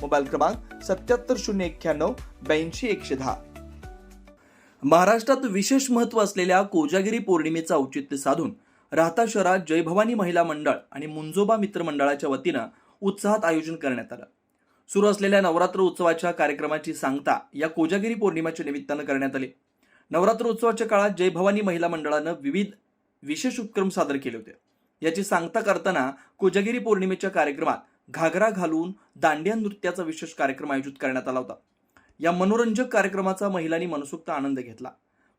Mobile क्रमांक सत्याहत्तर शून्य एक्क्याण्णव ब्याऐंशी एकशे दहा. महाराष्ट्रात विशेष महत्त्व असलेल्या कोजागिरी पौर्णिमेचं औचित्य साधून राहता शहरात जय भवानी महिला मंडळ आणि मुंजोबा मित्र मंडळाच्या वतीनं उत्साहात आयोजन करण्यात आलं. सुरू असलेल्या नवरात्र उत्सवाच्या कार्यक्रमाची सांगता या कोजागिरी पौर्णिमेच्या निमित्तानं करण्यात आली. नवरात्र उत्सवाच्या काळात जय भवानी महिला मंडळानं विविध विशेष उपक्रम सादर केले होते. याची सांगता करताना कोजागिरी पौर्णिमेच्या कार्यक्रमात घागरा घालून दांडिया नृत्याचा विशेष कार्यक्रम आयोजित करण्यात आला होता. या मनोरंजक कार्यक्रमाचा महिलांनी मनसोक्त आनंद घेतला.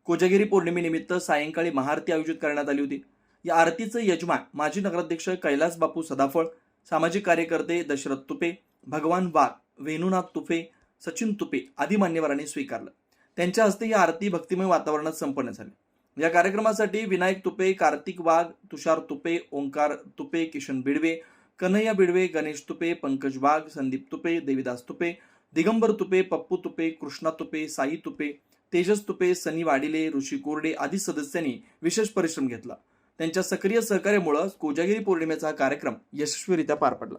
कोजगिरी पौर्णिमेनिमित्त सायंकाळी महाआरती आयोजित करण्यात आली होती. या आरतीचं यजमान माजी नगराध्यक्ष कैलास बापू सदाफळ सामाजिक कार्यकर्ते दशरथ तुपे भगवान वाघ वेणुनाथ तुपे सचिन तुपे आदी मान्यवरांनी स्वीकारलं. त्यांच्या हस्ते ही आरती भक्तिमय वातावरणात संपन्न झाली. या कार्यक्रमासाठी विनायक तुपे कार्तिक वाघ तुषार तुपे ओंकार तुपे किशन बिडवे कन्हैया बिडवे गणेश तुपे पंकज वाघ संदीप तुपे देविदास तुपे दिगंबर तुपे पप्पू तुपे कृष्णा तुपे साई तुपे तेजस तुपे सनी वाडिले ऋषी कोरडे आदी सदस्यांनी विशेष परिश्रम घेतला. त्यांच्या सक्रिय सहकार्यामुळे कोजागिरी पौर्णिमेचा हा कार्यक्रम यशस्वीरित्या पार पडला.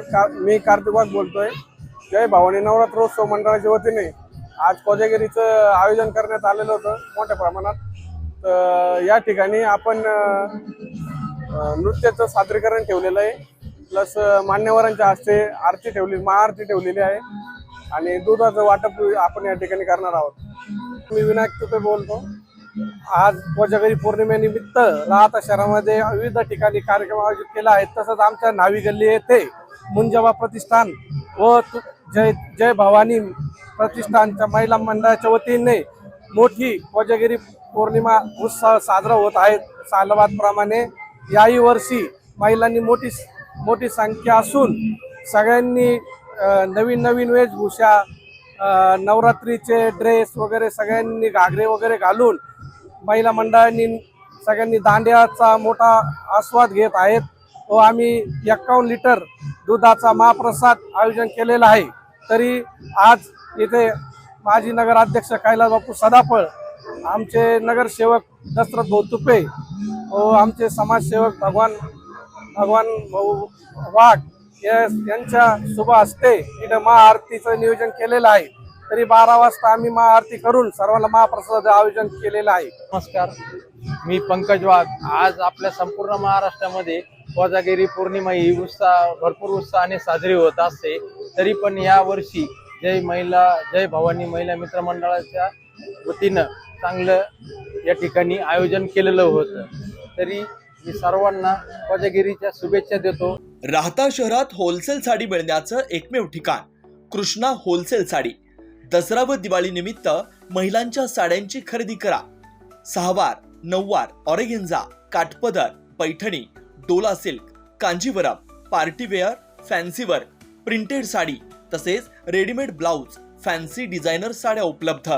कार- मी कार्तिक वाघ बोलतोय. जय भवानी नवरात्रोत्सव मंडळाच्या वतीने आज कोजागिरीचं आयोजन करण्यात आलेलं होतं मोठ्या प्रमाणात. या ठिकाणी आपण नृत्याचं सादरीकरण ठेवलेलं आहे. प्लस मान्यवरांच्या हस्ते आरती ठेवली महाआरती ठेवलेली आहे. आणि दुधाचं वाटप आपण या ठिकाणी करणार आहोत. मी विनायक तुपे बोलतो. आज कोजागरी पौर्णिमेनिमित्त राहता शहरामध्ये विविध ठिकाणी कार्यक्रम आयोजित केला आहे. तसंच आमच्या नावी गल्ली येथे मुंजबा प्रतिष्ठान व जय जय भवानी प्रतिष्ठानच्या महिला मंडळाच्या वतीने मोठी कोजागिरी पौर्णिमा उत्सव साजरा होत आहे. सालवादप्रमाणे याही वर्षी महिलांनी मोठी मोठी संख्या असून सगळ्यांनी नवीन नवीन वेशभूषा नवरात्रीचे ड्रेस वगैरे सगळ्यांनी घागरे वगैरे घालून महिला मंडळांनी सगळ्यांनी दांड्याचा मोठा आस्वाद घेत आहेत व आम्ही एक्कावन्न लिटर दुधाचा महाप्रसाद आयोजन केलेला आहे. तरी आज इथे माजी नगराध्यक्ष कैलास बापू सदाफळ आमचे नगरसेवक दशरथ भाऊ तुपे व आमचे समाजसेवक भगवान भगवान भाऊ वाघ या- यांच्या शुभ हस्ते इथं महाआरतीचं नियोजन केलेलं आहे. तरी बारा वाजता आम्ही महाआरती करून सर्वांना महाप्रसाद आयोजन केलेलं आहे. नमस्कार. मी पंकज वाघ. आज आपल्या संपूर्ण महाराष्ट्रामध्ये कोजागिरी पौर्णिमा ही उत्साह भरपूर उत्साहाने साजरी होत असते. तरी पण या वर्षी जय महिला जय भवानी महिला मित्रमंडळाच्या वतीनं चांगलं या ठिकाणी आयोजन केलेलं होतं. तरी मी सर्वांना कोजागिरीच्या शुभेच्छा देतो. राहता शहरात होलसेल साडी मिळण्याचं एकमेव ठिकाण कृष्णा होलसेल साडी. दसरा व दिवाळी निमित्त महिलांच्या साड्यांची खरेदी करा. सहावार नऊवार ऑरेगेंजा काठपदर Paithani Dola silk Kanjeevaram party wear फॅन्सीवर printed sari तसेच रेडीमेड ब्लाऊज फॅन्सी डिझायनर साड्या उपलब्ध.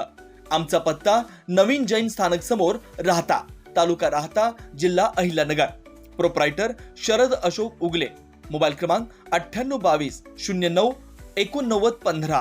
आमचा पत्ता नवीन जैन स्थानक समोर राहता तालुका राहता जिल्हा अहिल्यानगर. प्रोप्रायटर शरद अशोक उगले. मोबाईल क्रमांक अठ्ठ्याण्णव बावीस शून्य नऊ एकोणनव्वद पंधरा.